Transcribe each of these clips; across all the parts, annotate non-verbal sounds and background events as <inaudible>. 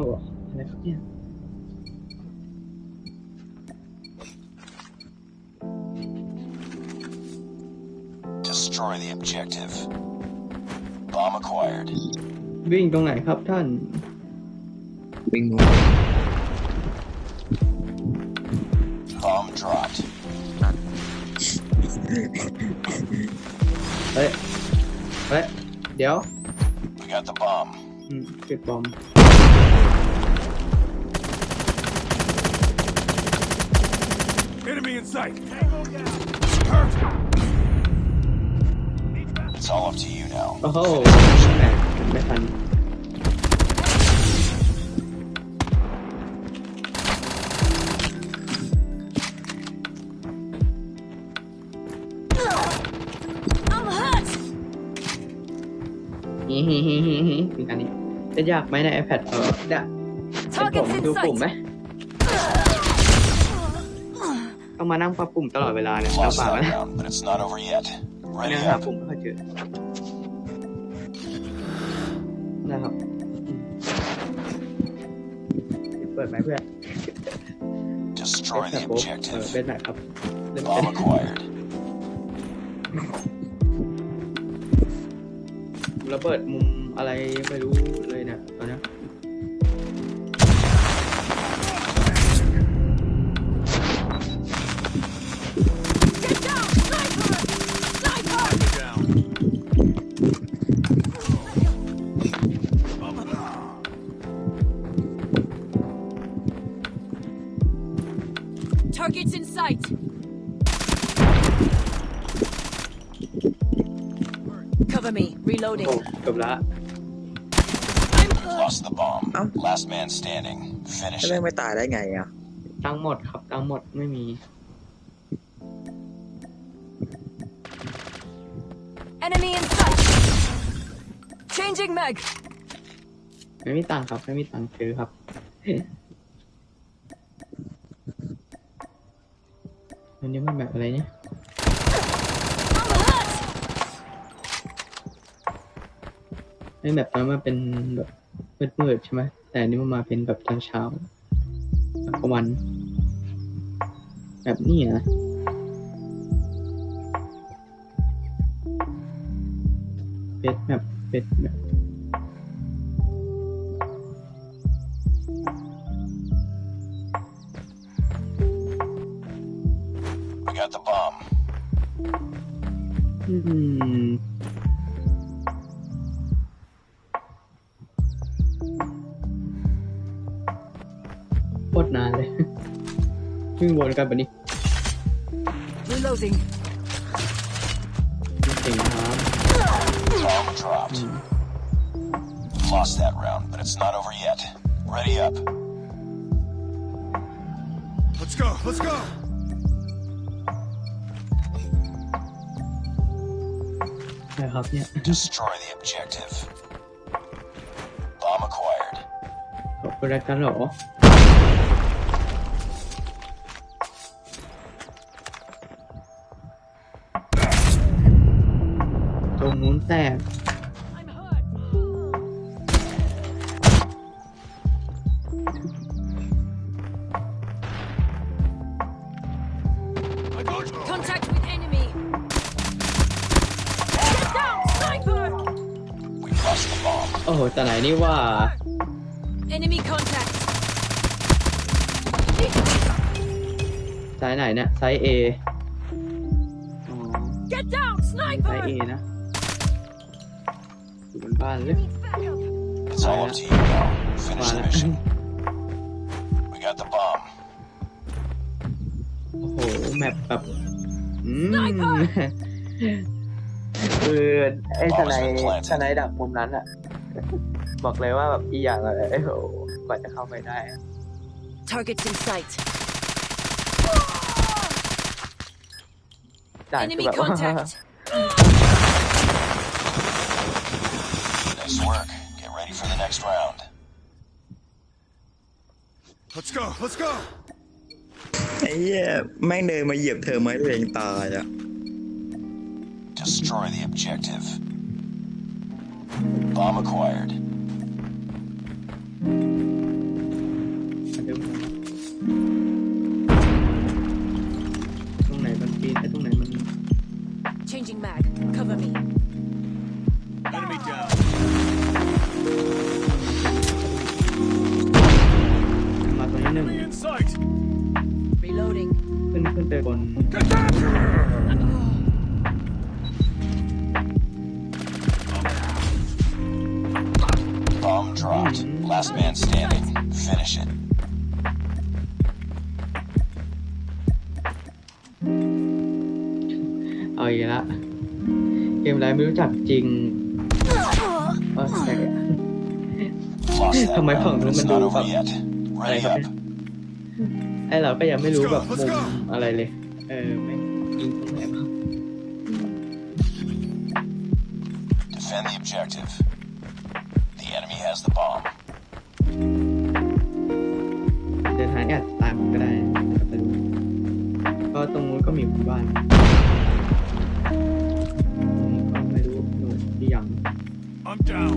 หอะไรครับเนี่ย Destroy the objective. Bomb acquired. วิ่งตรงไหนครับท่าน วิ่ง Bomb dropped. <laughs> เฮ้ย เฮ้ย เดี๋ยว We got the bomb. อืมเก็บบอม Enemy in sight. It's all up to you now. โอ้โหแหมไม่ทัน จะยากไหมใน iPad เออเดี๋ยวเป็นผม Targets in ดูปุ่มไหม sight. ต้องมานั่งปรับปุ่มตลอดเวลาเนี่ยลำ Lost บาก that นะ round, but it's not over yet. เนี่ Ready ยหา up. ปุ่มไม่ค่อยเจอนะครับอืมเปิดไหมเพื่อน Destroy เบ the สแบบเออ objective. เบสไหนครับเล่น Bomb acquired. ระเบิดมุม อะไรไม่รู้เลยเนี่ยตอนเนี้ย Get down, sniper! Sniper! Down. Targets in sight. Cover me. โอ้ Reloading. จบละ I'm hurt. Lost the bomb. Oh. Last man standing. Finish แล้วแม่ง it. ไม่ตายได้ไงอะตังค์หมดครับตังค์หมดไม่มี Enemy in sight. Changing mag. ไม่มีตังค์ครับไม่มีตังค์ซื้อครับมันนี้มันแบบอะไรเนี่ย I'm hurt. ไอ้แบบนั้นมันเป็นแบบ มืดๆใช่ไหมแต่อันนี้มันมาเป็นแบบตอนเช้าตอนกลางวัน แบบนี้นะเป็ดแบบเป็ดแบบ We got the bomb. อืม วิ่งวนกันแบบนี้ Reloading. เก่งครับ Bomb dropped. Lost that round, but it's not over yet. Ready up. Let's go. Let's go. ใช่ครับเนี่ย Destroy the objective. Bomb acquired. ขอบคุณรายการเหรอ รงนู้นแตก I'm hurt. I got you. Contact with enemy. Get down, sniper! We lost the bomb. โอ้โหแต่ไหนนี่ว่า Enemy contact. สายไหนเนี่ยไซส์ A อ๋อ Get down, ไซส์ sniper! A นะอยู่ บนบ้านเลย Need backup. It's all up to you now. มา Finish the แล้ว mission. We got the bomb. โอ้โห แมปแบบ อืม Sniper คือไอ้สไนสไนดักมุมนั้นอะบอกเลยว่าแบบอีอย่างเลยโอ้โหกว่าจะเข้าไปได้อะ Targets in sight. ด่านคือ Enemy แบบว่า contact. Nice work. Get ready for the next round. Let's go. Let's go. ไอ้เหี้ยแม่งเดินมาเหยียบเธอไม่ตัวเองตายอ่ะ Destroy the objective. Bomb acquired. มันเดิมของตรงไหนมันปีนแต่ตรงไหนมัน Changing mag. Cover me. นี้หนึ่ง Enemy in sight. Reloading. ขึ้นขึ้นไปบน Get down. Bomb dropped. Last man standing. Finish it. เอาอีกละเกมอะไรไม่รู้จักจริงเออใช่ Lost that Không, mấy round, phần but nữa it's mình not đủ over phẩm. yet. อะไร Ready ครับ up. เนี่ยไอเราก็ยังไม่รู้แบบมุมอะไรเลย เออไม่ยิงตรงไหนบ้าง Defend the objective. The enemy has the bomb. เดินทางแอดตามก็ได้นะครับไปดูก็ตรงนู้นก็มีหมู่บ้านอืมก็ไม่รู้หนูที่ยัง I'm down.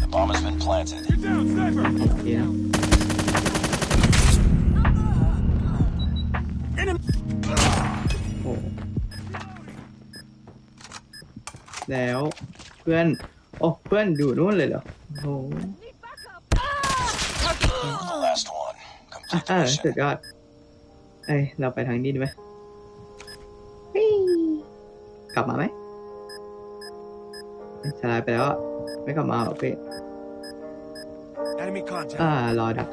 The bomb has been planted. Get down, sniper. โเพื่อน โอ้ เพื่อนอยู่นู่นเลยเหรอ โอ้ The last one. อะ Complete the สุด mission. ยอดเอ้ยเราไปทางนี้ดีไหมปิ้งกลับมาไหมเอ้ยสลายไปแล้วอะไม่กลับมาหรอเป้ Enemy contact. อ่ารอดัก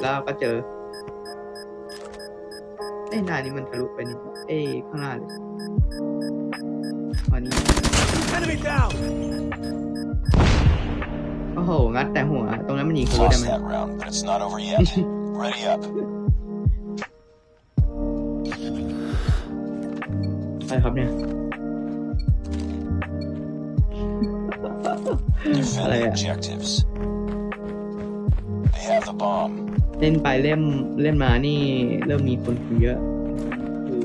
แล้วก็เจอเอ้ยหน้านี้มันทะลุไปนี่เอ้ยข้างหน้าเลยวันนี้ Enemy down. โอ้โห งัดแต่หัว ตรงนั้นมันยิงทะลุได้ Lost ไหม that round, but it's not over yet. Ready up. อะไรครับเนี่ย Defend the อะไรอะ objectives. They have the bomb. เล่นไปเล่นเล่นมานี่ เริ่มมีคนคุยเยอะคือ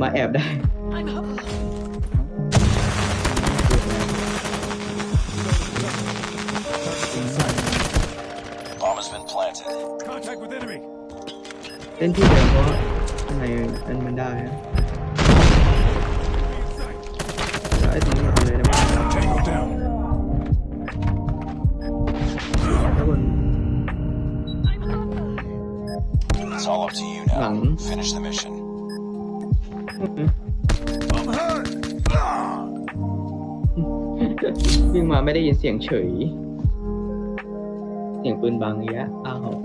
มาแอบได้ เล่นที่เดิมเพราะว่าข้างในมันมันได้นะ In sight. แล้วไอ้ตรงนี้มันเอาเลยได้ไหม Tango down. ถ้าบน It's all up to you now. Lẳng. Finish the mission. I'm hurt. วิ่งมาไม่ได้ยินเสียงเฉย เสียงปืนบางอย่างเงี้ยอ้าว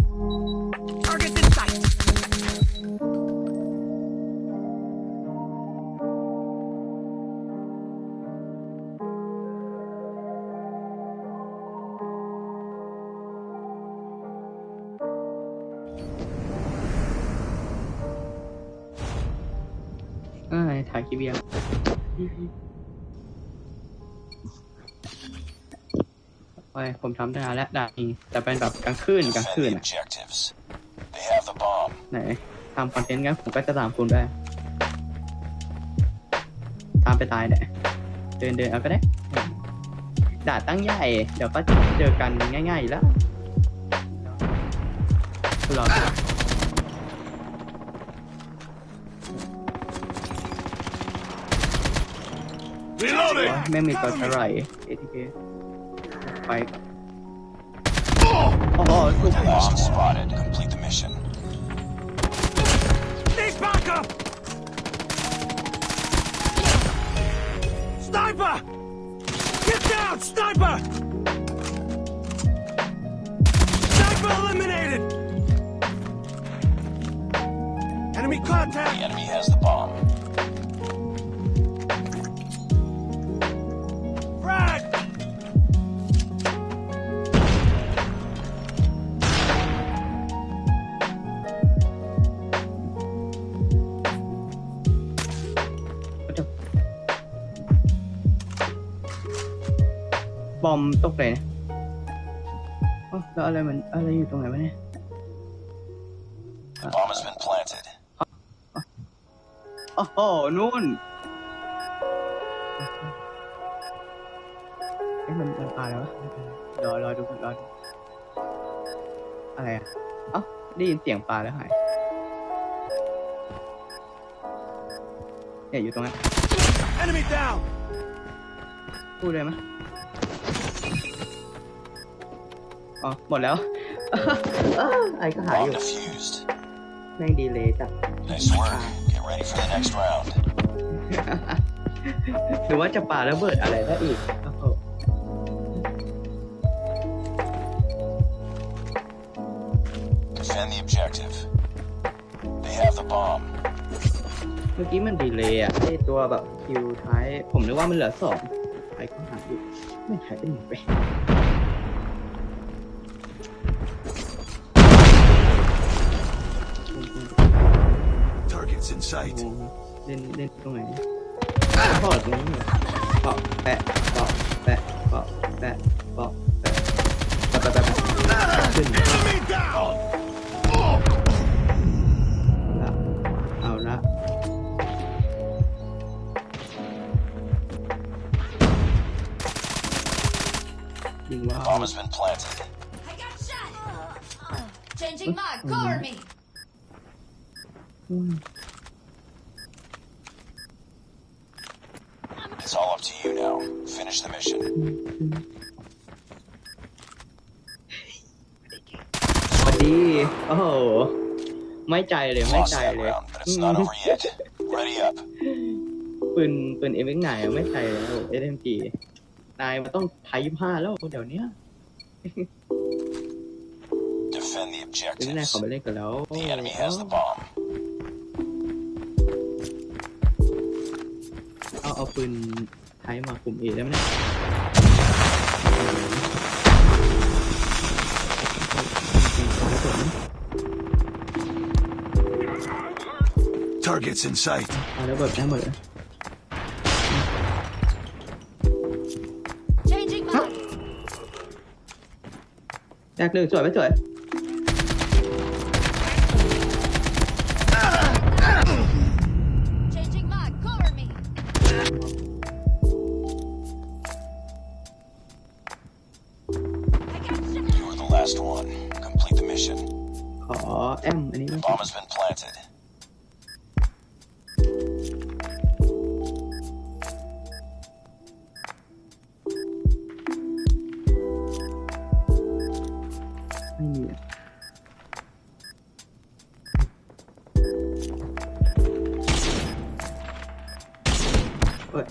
คลิปยังไปผมทำได้แล้วได้แต่เป็นแบบกลางคืนกลางคืนอะไหนทำคอนเทนต์งั้นผมก็จะตามคุณได้ ตามไปตายเนี่ยเดินเดินเอาก็ได้ด่าตั้งใหญ่ เดี๋ยวก็เจอกันง่ายๆแล้วรอ Reloading. ไม่มีตัวเท่าไหร่เอทีเคไปก่อนโอ้โหถูก Bomb spotted. Complete the mission. Need backup. Sniper. Get down, sniper. Sniper eliminated. Enemy The contact. enemy has the bomb. อมตกเลยนะโอ้แล้วอะไรมันอะไรอยู่ตรงไหนวะเนี่ย The bomb has been planted. โอ้โหนู่นเอ๊ะมันมันตายแล้ววะรอรอดูรอดูอะไรอะเอ้าได้ยินเสียงปลาแล้วหายเนี่ยอยู่ตรงนั้น Enemy down! พูดเลยไหม อ๋อหมดแล้วไอ้ก็หายอ Bomb ยู่ defused. แม่งดีเลยจัด Nice work. Get ready for the next round. หรือว่าจะปาระเบิดอะไรได้อีกโอ้โห Defend the objective. They have the bomb. เมื่อกี้มันดีเลยอะไอตัวแบบคิวท้าย ผมนึกว่ามันเหลือสองไอ้ก็หายอยู่ไม่หายไปไหนไป in โอ้ sight. โหเล่นเล่นตรงไหนปอดตรงนี้เหรอปอกแปะปอกแปะ ดี โอ้โห ไม่ใจเลยไม่ Lost ใจ that เลย round, but it's not over yet. Ready up. ปืนปืนเอ็มเอ็กไหนไม่ใจเลยเอสเอ็มจีนายมันต้องไทยยี่ห้าแล้วเดี๋ยวเนี้ย Defend the เอ็มเอ็กไหน objectives. เขาไปเล่นกันแล้ว The enemy has the bomb. เอาเอาปืนไทยมาคุมเอได้ไหมเนี่ย Targets in sight. เอาแล้วแบบได้หมดเลย Changing mag! แจกหนึ่งสว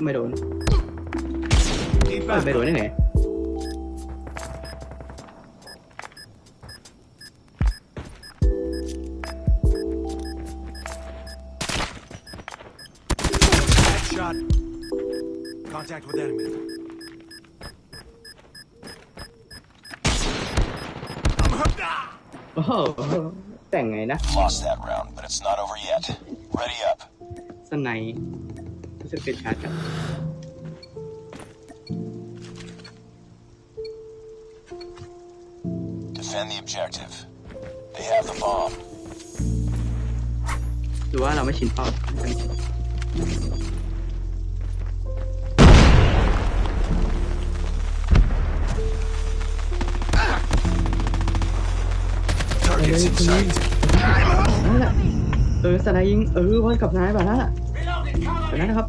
ไม่โดน Keep เอ้ยไม่โดน back. ได้ไง Shot. Contact with enemy. I'm hooked. Ah! โอ้โหแต่งไงนะ Lost that round, but it's not over yet. Ready up. สไน ด์รู้สึกเป็นชาร์จอะ Defend the objective. They have the bomb. หรือว่าเราไม่ชินเป้าไม่ชิน Targets in sight. นั่นแหละเออสไนด์ยิงเออวันกับนายแบบนั้นแหละแบบนั้นนะครับ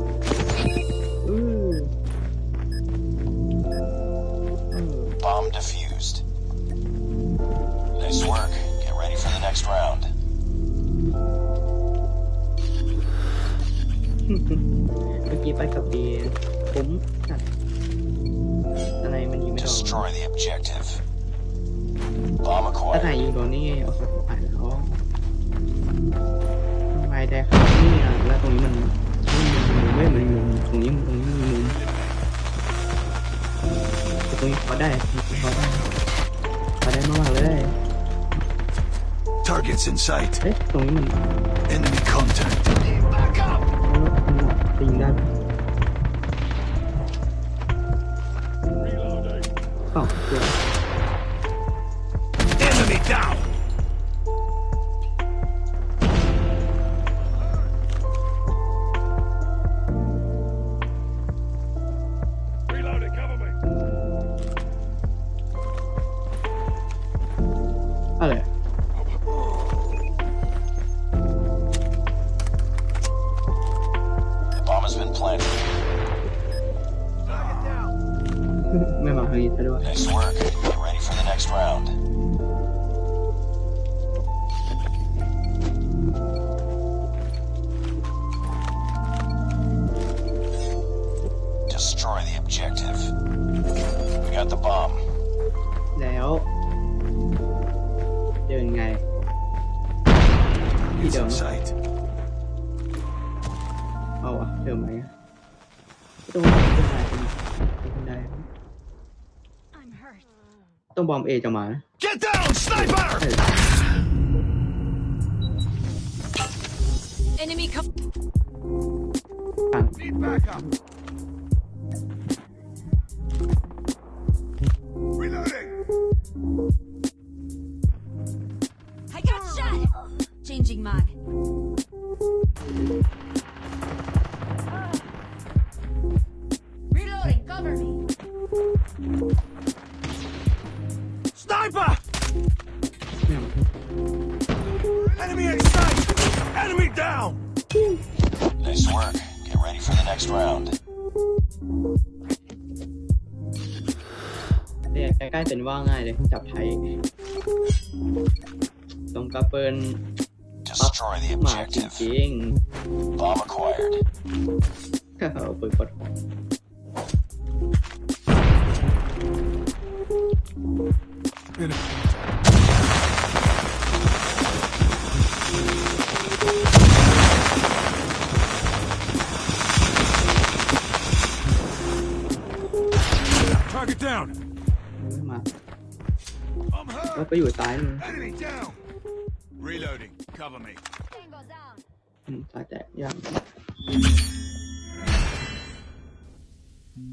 แต่ตรงนี้พอได้พอได้พอได้มากๆเลย Targets in sight. เอ๊ะตรงนี้มัน Enemy contact. Back up! จะยิงได้ไหม Reloading. เอ้าตัว เดินไงที่ It's เดิม in sight. เอาอะเดิมไหมอะต้องบอมขึ้นได้ขึ้นได้ I'm hurt. ต้องบอมเอจะมานะ Get down, sniper! เออ Enemy co- ฝั่ง Need backup. Changing mag. Reloading. Cover me. Sniper! ไม่เอา Enemy in sight! Enemy down! Nice work. Get ready for the next round. เนี่ยใกล้ๆเป็นว่าง่ายเลยจับไทยตรงกระเปิน Destroy the หมาจ objective. ริง Bomb acquired. ๆเอาปืนกดหัว Target down! ไม่มา I'm แล้ว hurt! ไปอยู่ซ้ายมือ Enemy down! Reloading. Cover me. Tango down.